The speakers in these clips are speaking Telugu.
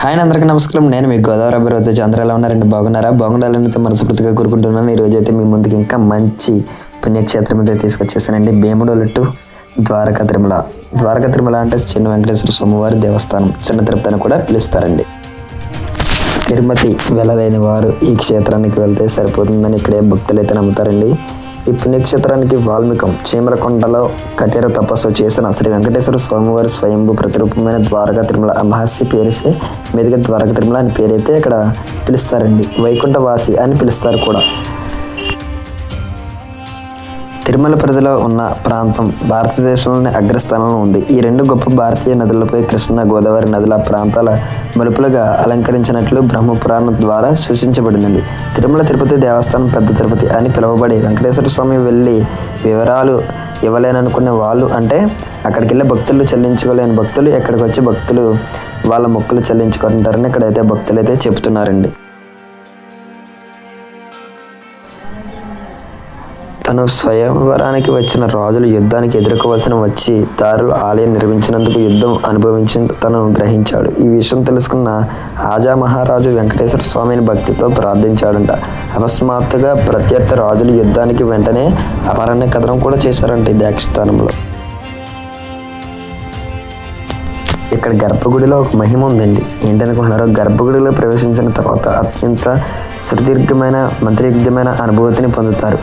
హాయ్ అందరికీ నమస్కారం. నేను మీ గోదావరి అభివృద్ధి చంద్ర ఎలా ఉన్నారండి బాగున్నారా? బాగుండాలని మనస్ఫూర్తిగా కోరుకుంటున్నాను. ఈరోజు అయితే మీ ముందుకు ఇంకా మంచి పుణ్యక్షేత్రం అయితే తీసుకొచ్చేసానండి. భీముడోలు టు ద్వారకా తిరుమల. ద్వారకా తిరుమల అంటే చిన్న వెంకటేశ్వర స్వామివారి దేవస్థానం. చిన్న తిరుపతి అని కూడా పిలుస్తారండి. తిరుపతి వెళ్ళలేని వారు ఈ క్షేత్రానికి వెళ్తే సరిపోతుందని ఇక్కడే భక్తులు అయితే నమ్ముతారండి. ఈ పుణ్యక్షేత్రానికి వాల్మీకం చీమలకొండలో కఠిర తపస్సు చేసిన శ్రీ వెంకటేశ్వర స్వామివారి స్వయంభూ ప్రతిరూపమైన ద్వారకా తిరుమల మహర్షి పేరిసే మీదుగా ద్వారక తిరుమల అని పేరైతే ఇక్కడ పిలుస్తారండి. వైకుంఠవాసి అని పిలుస్తారు కూడా. తిరుమల పరిధిలో ఉన్న ప్రాంతం భారతదేశంలోని అగ్రస్థానంలో ఉంది. ఈ రెండు గొప్ప భారతీయ నదులపై కృష్ణ గోదావరి నదుల ప్రాంతాల మలుపులుగా అలంకరించినట్లు బ్రహ్మపురాణం ద్వారా సూచించబడిందండి తిరుమల తిరుపతి దేవస్థానం పెద్ద తిరుపతి అని పిలువబడి వెంకటేశ్వర స్వామి వెళ్ళి వివరాలు ఇవ్వలేననుకునే వాళ్ళు అంటే అక్కడికి వెళ్ళే భక్తులు చెల్లించుకోలేని భక్తులు ఎక్కడికి వచ్చి భక్తులు వాళ్ళ మొక్కులు చెల్లించుకుంటారని ఇక్కడైతే భక్తులు అయితే చెప్తున్నారండి తను స్వయంవరానికి వచ్చిన రాజులు యుద్ధానికి ఎదుర్కోవలసిన వచ్చి దారులు ఆలయం నిర్మించినందుకు యుద్ధం అనుభవించి తను గ్రహించాడు. ఈ విషయం తెలుసుకున్న ఆజా మహారాజు వెంకటేశ్వర స్వామిని భక్తితో ప్రార్థించాడంట. అకస్మాత్తుగా ప్రత్యర్థి రాజులు యుద్ధానికి వెంటనే అపరాణ్య కథనం కూడా చేశారంట ఈ దేక్షస్థానంలో. ఇక్కడ గర్భగుడిలో ఒక మహిమ ఉందండి. ఏంటనుకుంటున్నారో గర్భగుడిలో ప్రవేశించిన తర్వాత అత్యంత సుదీర్ఘమైన మంత్రయుగ్ధమైన అనుభూతిని పొందుతారు.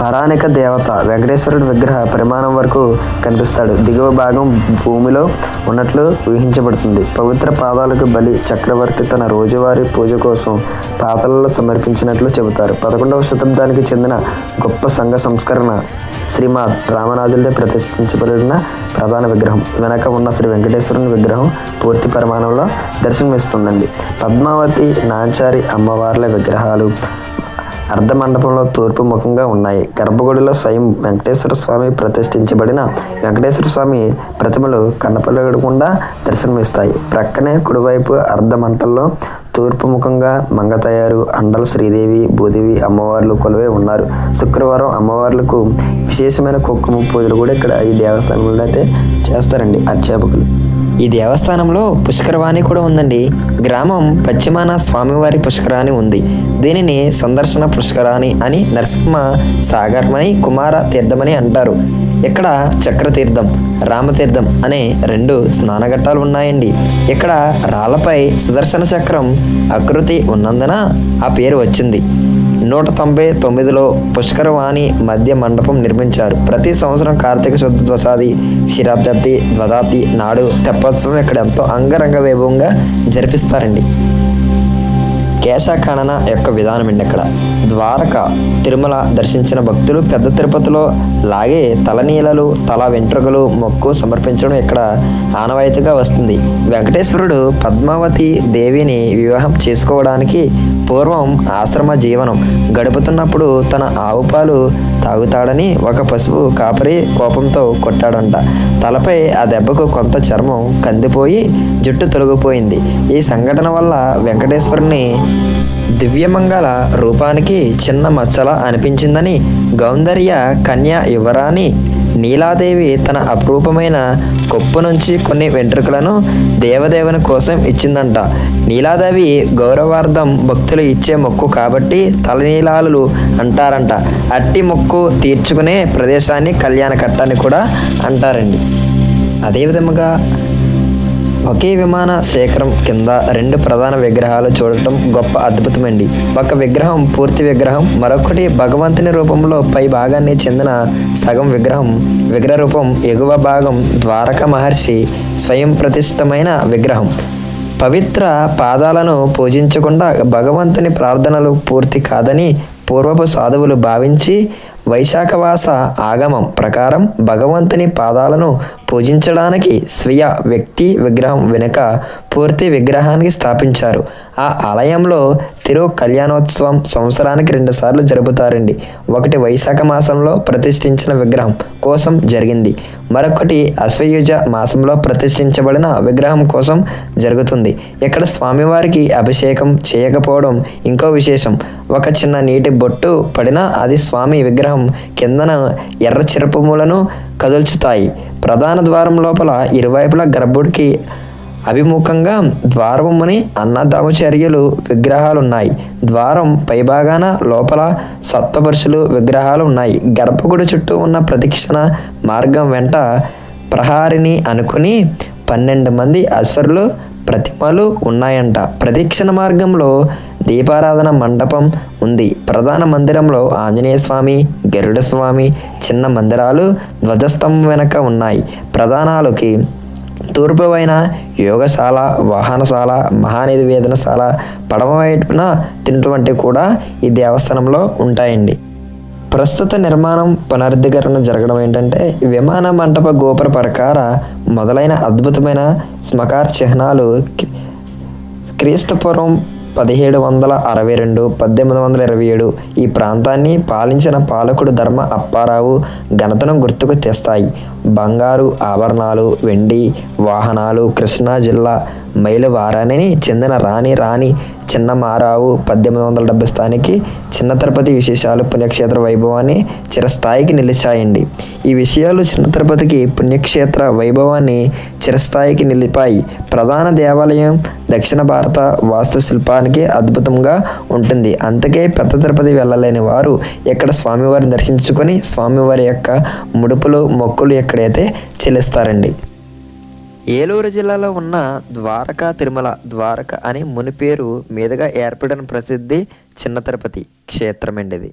పరాణిక దేవత వెంకటేశ్వరుడు విగ్రహ పరిమాణం వరకు కనిపిస్తాడు. దిగువ భాగం భూమిలో ఉన్నట్లు ఊహించబడుతుంది. పవిత్ర పాదాలకు బలి చక్రవర్తి తన రోజువారీ పూజ కోసం పాతలలో సమర్పించినట్లు చెబుతారు. పదకొండవ శతాబ్దానికి చెందిన గొప్ప సంఘ సంస్కరణ శ్రీమాద్ రామనాథులే ప్రతిష్ఠించబడిన ప్రధాన విగ్రహం. వెనక ఉన్న శ్రీ వెంకటేశ్వరుని విగ్రహం పూర్తి పరిమాణంలో దర్శనమిస్తుందండి. పద్మావతి నాంచారి అమ్మవార్ల విగ్రహాలు అర్ధ మండపంలో తూర్పు ముఖంగా ఉన్నాయి. గర్భగుడిలో స్వయం వెంకటేశ్వర స్వామి ప్రతిష్ఠించబడిన వెంకటేశ్వర స్వామి ప్రతిమలు కన్నపలగకుండా దర్శనమిస్తాయి. ప్రక్కనే కుడివైపు అర్ధ మంటల్లో తూర్పు ముఖంగా మంగతయారు అండల శ్రీదేవి భూదేవి అమ్మవార్లు కొలువై ఉన్నారు. శుక్రవారం అమ్మవార్లకు విశేషమైన కుంకుమ పూజలు కూడా ఇక్కడ ఈ దేవస్థానంలో అయితే చేస్తారండి అర్చాపకులు ఈ దేవస్థానంలో పుష్కరవాణి కూడా ఉందండి. గ్రామం పశ్చిమాన స్వామివారి పుష్కరాణి ఉంది. దీనిని సందర్శన పుష్కరాణి అని నరసింహ సాగర్మని కుమార తీర్థమని అంటారు. ఇక్కడ చక్రతీర్థం రామతీర్థం అనే రెండు స్నానఘట్టాలు ఉన్నాయండి. ఇక్కడ రాళ్ళపై సుదర్శన చక్రం ఆకృతి ఉన్నందున ఆ పేరు వచ్చింది. నూట తొంభై తొమ్మిదిలో పుష్కరవాణి మధ్య మండపం నిర్మించారు. ప్రతి సంవత్సరం కార్తీక శుద్ధ ద్వసాది క్షీరాబ్దాబ్ది ద్వదాబ్ది నాడు తెప్పోత్సవం ఇక్కడ ఎంతో అంగరంగ వైభవంగా జరిపిస్తారండి. కేశఖనన యొక్క విధానం అండి ఇక్కడ ద్వారక తిరుమల దర్శించిన భక్తులు పెద్ద తిరుపతిలో లాగే తలనీలలు తల వెంట్రుకలు మొక్కు సమర్పించడం ఇక్కడ ఆనవాయితీగా వస్తుంది. వెంకటేశ్వరుడు పద్మావతి దేవిని వివాహం చేసుకోవడానికి పూర్వం ఆశ్రమ జీవనం. గడుపుతున్నప్పుడు తన ఆవు పాలు తాగుతాడని ఒక పశువు కాపరి కోపంతో కొట్టాడంట. తలపై ఆ దెబ్బకు కొంత చర్మం కందిపోయి జుట్టు తొలగిపోయింది. ఈ సంఘటన వల్ల వెంకటేశ్వరుని దివ్యమంగళ రూపానికి చిన్న మచ్చల అనిపించిందని గౌందర్య కన్య యువరాణి నీలాదేవి తన అపురూపమైన కొప్పు నుంచి కొన్ని వెంట్రుకలను దేవదేవుని కోసం ఇచ్చిందంట. నీలాదేవి గౌరవార్థం భక్తులు ఇచ్చే మొక్కు కాబట్టి తలనీలాలు అంటారంట. అట్టి మొక్కు తీర్చుకునే ప్రదేశాన్ని కళ్యాణ అని కూడా అంటారండి. అదేవిధముగా ఒకే విమాన శేఖరం కింద రెండు ప్రధాన విగ్రహాలు చూడటం గొప్ప అద్భుతమండి. ఒక విగ్రహం పూర్తి విగ్రహం మరొకటి భగవంతుని రూపంలో పై భాగాన్ని చెందిన సగం విగ్రహం. విగ్రహ రూపం ఎగువ భాగం ద్వారక మహర్షి స్వయం ప్రతిష్టమైన విగ్రహం. పవిత్ర పాదాలను పూజించకుండా భగవంతుని ప్రార్థనలు పూర్తి కాదని పూర్వపు సాధువులు భావించి వైశాఖవాస ఆగమం ప్రకారం భగవంతుని పాదాలను పూజించడానికి స్వీయ వ్యక్తి విగ్రహం వెనుక పూర్తి విగ్రహానికి స్థాపించారు. ఆ ఆలయంలో తిరు కళ్యాణోత్సవం సంవత్సరానికి రెండుసార్లు జరుపుతారండి. ఒకటి వైశాఖ మాసంలో ప్రతిష్ఠించిన విగ్రహం కోసం జరిగింది. మరొకటి అశ్వయుజ మాసంలో ప్రతిష్ఠించబడిన విగ్రహం కోసం జరుగుతుంది. ఇక్కడ స్వామివారికి అభిషేకం చేయకపోవడం ఇంకో విశేషం. ఒక చిన్న నీటి బొట్టు పడినా అది స్వామి విగ్రహం కిందన ఎర్ర చిరపములను కదుల్చుతాయి. ప్రధాన ద్వారం లోపల ఇరువైపులా గర్భుడికి అభిముఖంగా ద్వారముని అన్నదామచర్యలు విగ్రహాలు ఉన్నాయి ద్వారం పైభాగాన లోపల సత్వపురుషులు విగ్రహాలు ఉన్నాయి గర్భగుడి చుట్టూ ఉన్న ప్రదక్షిణ మార్గం వెంట ప్రహారిని అనుకుని పన్నెండు మంది అశ్వరులు ప్రతిమలు ఉన్నాయంట. ప్రదక్షిణ మార్గంలో దీపారాధన మండపం ఉంది. ప్రధాన మందిరంలో ఆంజనేయ స్వామి గరుడ స్వామి చిన్న మందిరాలు ధ్వజస్తంభం వెనక ఉన్నాయి. ప్రధానాలకి తూర్పు వైన యోగశాల వాహనశాల మహానిధి వేదనశాల పడమ వైపున తినటువంటి కూడా ఈ దేవస్థానంలో ఉంటాయండి. ప్రస్తుత నిర్మాణం పునరుద్ధీకరణ జరగడం ఏంటంటే విమాన మంటప గోపుర ప్రకార మొదలైన అద్భుతమైన స్మకార చిహ్నాలు క్రీస్తుపూర్వం పదిహేడు వందల అరవై రెండు పద్దెనిమిది వందల ఇరవై ఏడు ఈ ప్రాంతాన్ని పాలించిన పాలకుడు ధర్మ అప్పారావు ఘనతను గుర్తుకు తెస్తాయి. బంగారు ఆభరణాలు వెండి వాహనాలు కృష్ణా జిల్లా మైలువారానికి చెందిన రాణి రాణి చిన్నమారావు పద్దెనిమిది వందల డెబ్బై స్థానికి చిన్న తిరుపతి విశేషాలు పుణ్యక్షేత్ర వైభవాన్ని చిరస్థాయికి నిలిచాయండి. ఈ విషయాలు చిన్న తిరుపతికి పుణ్యక్షేత్ర వైభవాన్ని చిరస్థాయికి నిలిపాయి. ప్రధాన దేవాలయం దక్షిణ భారత వాస్తుశిల్పానికి అద్భుతంగా ఉంటుంది. అందుకే పెద్ద తిరుపతి వెళ్ళలేని వారు ఇక్కడ స్వామివారిని దర్శించుకొని స్వామివారి యొక్క ముడుపులు మొక్కులు ఎక్కడైతే చెల్లిస్తారండి. ఏలూరు జిల్లాలో ఉన్న ద్వారకా తిరుమల ద్వారక అనే ముని పేరు మీదుగా ఏర్పడిన ప్రసిద్ధి చిన్న తిరుపతి క్షేత్రం అండి ఇది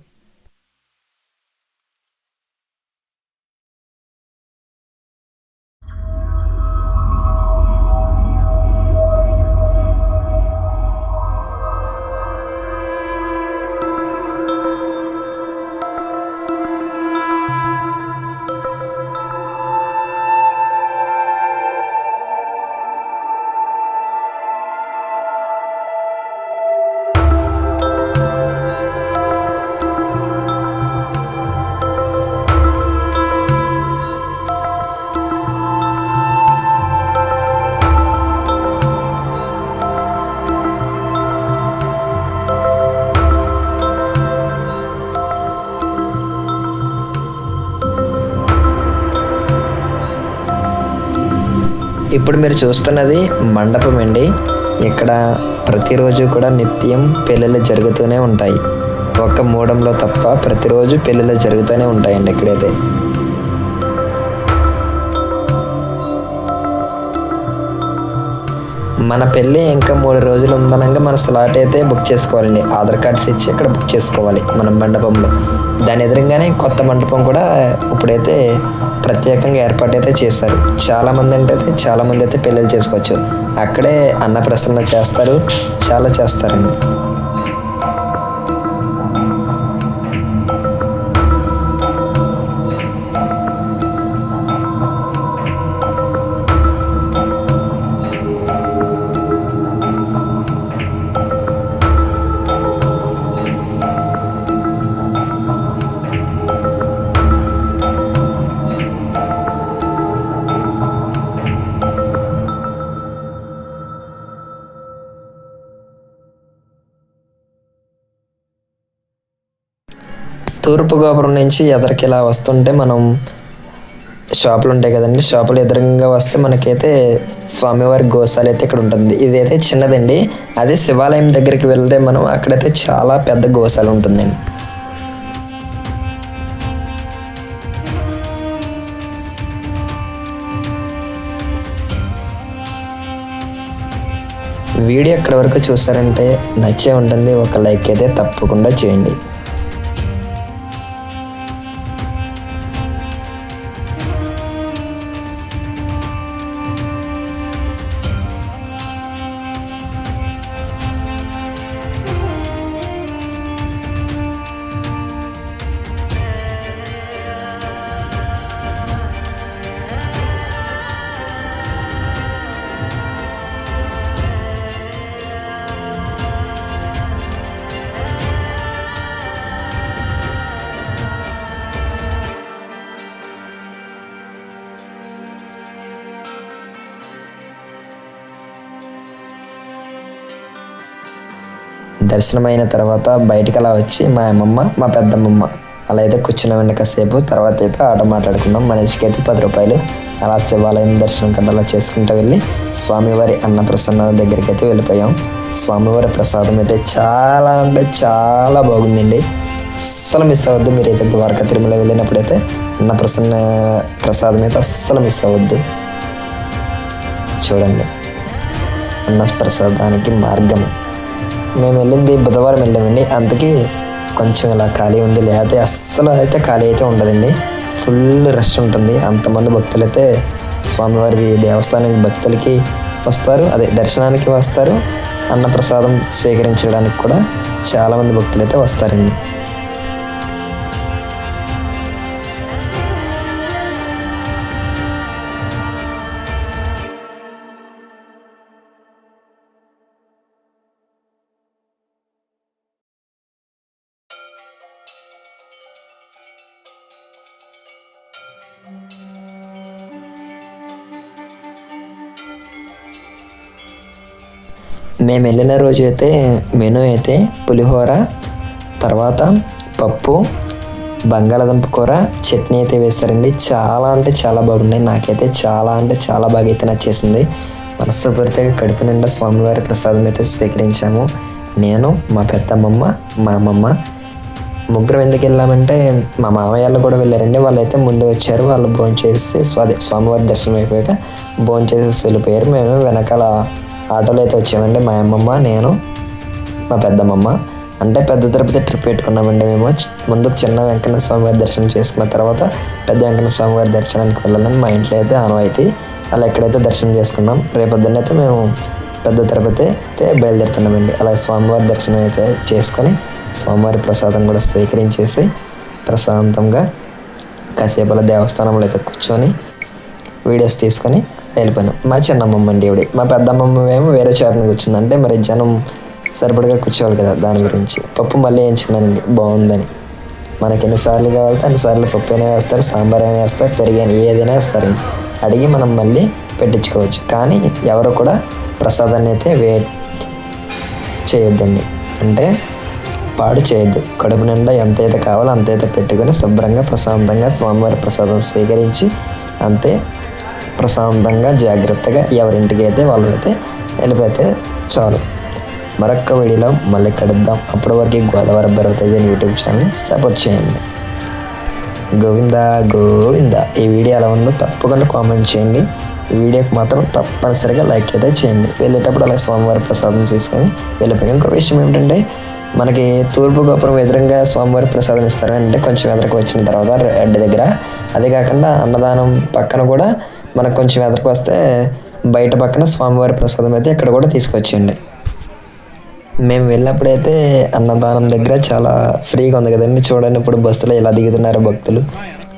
ఇప్పుడు మీరు చూస్తున్నది మండపం అండి. ఇక్కడ ప్రతిరోజు కూడా నిత్యం పెళ్ళిళ్ళు జరుగుతూనే ఉంటాయి. ఒక్క మూడంలో తప్ప ప్రతిరోజు పెళ్ళిళ్ళు జరుగుతూనే ఉంటాయండి ఇక్కడైతే. మన పెళ్ళి ఇంకా మూడు రోజులు ఉందనంగా మన స్లాట్ అయితే బుక్ చేసుకోవాలండి. ఆధార్ కార్డ్స్ ఇచ్చి ఇక్కడ బుక్ చేసుకోవాలి మన మండపంలో. దాని ఎదురుగానే కొత్త మండపం కూడా ఇప్పుడైతే ప్రత్యేకంగా ఏర్పాటు అయితే చేశారు. చాలామంది అంటే అయితే అయితే పెళ్ళిళ్ళు చేసుకోవచ్చు. అక్కడే అన్నప్రసన్న చేస్తారు చాలా చేస్తారండి. తూర్పు గోపురం నుంచి ఎదరికి ఇలా వస్తుంటే మనం షాపులు ఉంటాయి కదండి షాపులు ఎదురుగా వస్తే మనకైతే స్వామివారి గోశాల అయితే ఇక్కడ ఉంటుంది. ఇదైతే చిన్నదండి. అదే శివాలయం దగ్గరికి వెళ్తే మనం అక్కడైతే చాలా పెద్ద గోశాల ఉంటుందండి. వీడియో ఎక్కడి వరకు చూసారంటే నచ్చే ఉంటుంది. ఒక లైక్ అయితే తప్పకుండా చేయండి. దర్శనమైన తర్వాత బయటికి అలా వచ్చి మా అమ్మమ్మ మా పెద్దమ్మమ్మ అలా అయితే కూర్చున్నామండి కాసేపు. తర్వాత అయితే ఆట మాట్లాడుకున్నాం. మనిషికి అయితే పది రూపాయలు అలా శివాలయం దర్శనం కంటే అలా చేసుకుంటూ వెళ్ళి స్వామివారి అన్నప్రసన్న దగ్గరికి అయితే వెళ్ళిపోయాం. స్వామివారి ప్రసాదం అయితే చాలా అంటే చాలా బాగుందండి. అస్సలు మిస్ అవ్వద్దు. మీరైతే ద్వారకా తిరుమల వెళ్ళినప్పుడైతే అన్నప్రసన్న ప్రసాదం అయితే అస్సలు మిస్ అవ్వద్దు. చూడండి. అన్న ప్రసాదానికి మార్గం. మేము వెళ్ళింది బుధవారం వెళ్ళామండి. అందుకే కొంచెం ఇలా ఖాళీ ఉంది. లేకపోతే అస్సలు అయితే ఖాళీ అయితే ఉండదండి. ఫుల్ రష్ ఉంటుంది. అంతమంది భక్తులు అయితే స్వామివారి దేవస్థానానికి భక్తులకి వస్తారు. అదే దర్శనానికి వస్తారు. అన్నప్రసాదం స్వీకరించడానికి కూడా చాలామంది భక్తులు అయితే వస్తారండి. మేము వెళ్ళిన రోజు అయితే మెనూ అయితే పులిహోర తర్వాత పప్పు బంగాళాదుంప కూర చట్నీ అయితే వేస్తారండి. చాలా అంటే చాలా బాగున్నాయి. నాకైతే చాలా అంటే చాలా బాగా అయితే నచ్చేసింది. మనస్ఫూర్తిగా కడుపు నిండా స్వామివారి ప్రసాదం అయితే స్వీకరించాము. నేను మా పెద్దమ్మమ్మ మా అమ్మమ్మ. ముగ్గురం ఎందుకు వెళ్ళామంటే మా మామయ్యలు కూడా వెళ్ళారండి. వాళ్ళైతే ముందు వచ్చారు. వాళ్ళు భోజనం చేసి స్వాది స్వామివారి దర్శనం అయిపోయాక భోజనం చేసేసి వెళ్ళిపోయారు. మేము వెనకాల ఆటోలో అయితే వచ్చామండి. మా అమ్మమ్మ నేను మా పెద్దమ్మమ్మ. అంటే పెద్ద తిరుపతి ట్రిప్ పెట్టుకున్నామండి మేము. ముందు చిన్న వెంకన్న స్వామివారి దర్శనం చేసుకున్న తర్వాత పెద్ద వెంకన్న స్వామివారి దర్శనానికి వెళ్ళాలని మా ఇంట్లో అయితే ఆనవాయితీ. అలా ఎక్కడైతే దర్శనం చేసుకున్నాం. రేపొద్దున్న అయితే మేము పెద్ద తిరుపతి అయితే బయలుదేరుతున్నామండి. అలా స్వామివారి దర్శనం అయితే చేసుకొని స్వామివారి ప్రసాదం కూడా స్వీకరించేసి ప్రశాంతంగా కాసేపు అలా దేవస్థానంలో అయితే కూర్చొని వీడియోస్ తీసుకొని వెళ్ళిపోయినాం. మా చిన్నమ్మమ్మ అండి ఇవిడి మా పెద్దమ్మమ్మ ఏమో వేరే చాటుని కూర్చుంది. అంటే మరి జనం సరిపడగా కూర్చోవాలి కదా దాని గురించి. పప్పు మళ్ళీ వేయించుకున్నానండి. బాగుందని. మనకి ఎన్నిసార్లు కావాలితే అన్నిసార్లు పప్పు అయినా వేస్తారు సాంబార్ అయినా వేస్తారు పెరిగాని ఏదైనా వేస్తారండి అడిగి మనం మళ్ళీ పెట్టించుకోవచ్చు. కానీ ఎవరు కూడా ప్రసాదాన్ని అయితే వే చేయొద్దండి. అంటే పాడు చేయొద్దు. కడుపు నిండా ఎంతైతే కావాలో అంతైతే పెట్టుకొని శుభ్రంగా ప్రశాంతంగా స్వామివారి ప్రసాదం స్వీకరించి అంతే ప్రశాంతంగా జాగ్రత్తగా ఎవరింటికి అయితే వాళ్ళు అయితే వెళ్ళిపోతే చాలు. మరొక్క వీడియోలో మళ్ళీ కలుద్దాం. అప్పటి వరకు గోదావరి భరత్ యూట్యూబ్ ఛానల్ని సపోర్ట్ చేయండి. గోవింద గోవింద. ఈ వీడియో ఎలా ఉందో తప్పకుండా కామెంట్ చేయండి. ఈ వీడియోకి మాత్రం తప్పనిసరిగా లైక్ అయితే చేయండి. వెళ్ళేటప్పుడు అలా స్వామివారి ప్రసాదం తీసుకొని వెళ్ళిపోయాం ఇంకో విషయం ఏమిటంటే మనకి తూర్పు గోపురం ఎదురుగా స్వామివారి ప్రసాదం ఇస్తారు అంటే కొంచెం ఎదురుకు వచ్చిన తర్వాత రెడ్డి దగ్గర. అదే కాకుండా అన్నదానం పక్కన కూడా మనకు కొంచెం ఎదరికి వస్తే బయట పక్కన స్వామివారి ప్రసాదం అయితే ఇక్కడ కూడా తీసుకొచ్చేయండి. మేము వెళ్ళినప్పుడైతే అన్నదానం దగ్గర చాలా ఫ్రీగా ఉంది కదండి. చూడండి ఇప్పుడు బస్సులో ఎలా దిగుతున్నారు భక్తులు.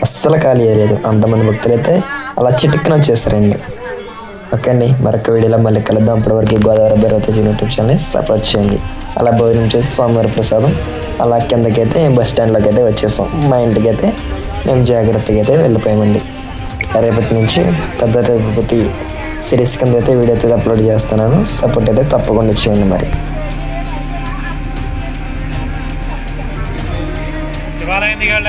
అస్సలు ఖాళీ అయ్యలేదు అంతమంది భక్తులు అయితే అలా చిటిక్కన వచ్చేసారండి. ఓకే అండి. మరొక వీడియోలో మళ్ళీ కలుద్దాం. అప్పటివరకు గోదావరి భైరవతేజీ యూట్యూబ్ ఛానల్ని సపోర్ట్ చేయండి. అలా భోజనం చేసి స్వామివారి ప్రసాదం అలా కిందకైతే బస్ స్టాండ్లోకి అయితే వచ్చేసాం. మా ఇంటికి అయితే మేము జాగ్రత్తగా అయితే వెళ్ళిపోయామండి. రేపటి నుంచి పెద్ద తిరుపతి సిరీస్ కింద అయితే వీడియో అయితే అప్లోడ్ చేస్తున్నాను. సపోర్ట్ అయితే తప్పకుండా చేయండి మరి. శివాలయం దిగాడు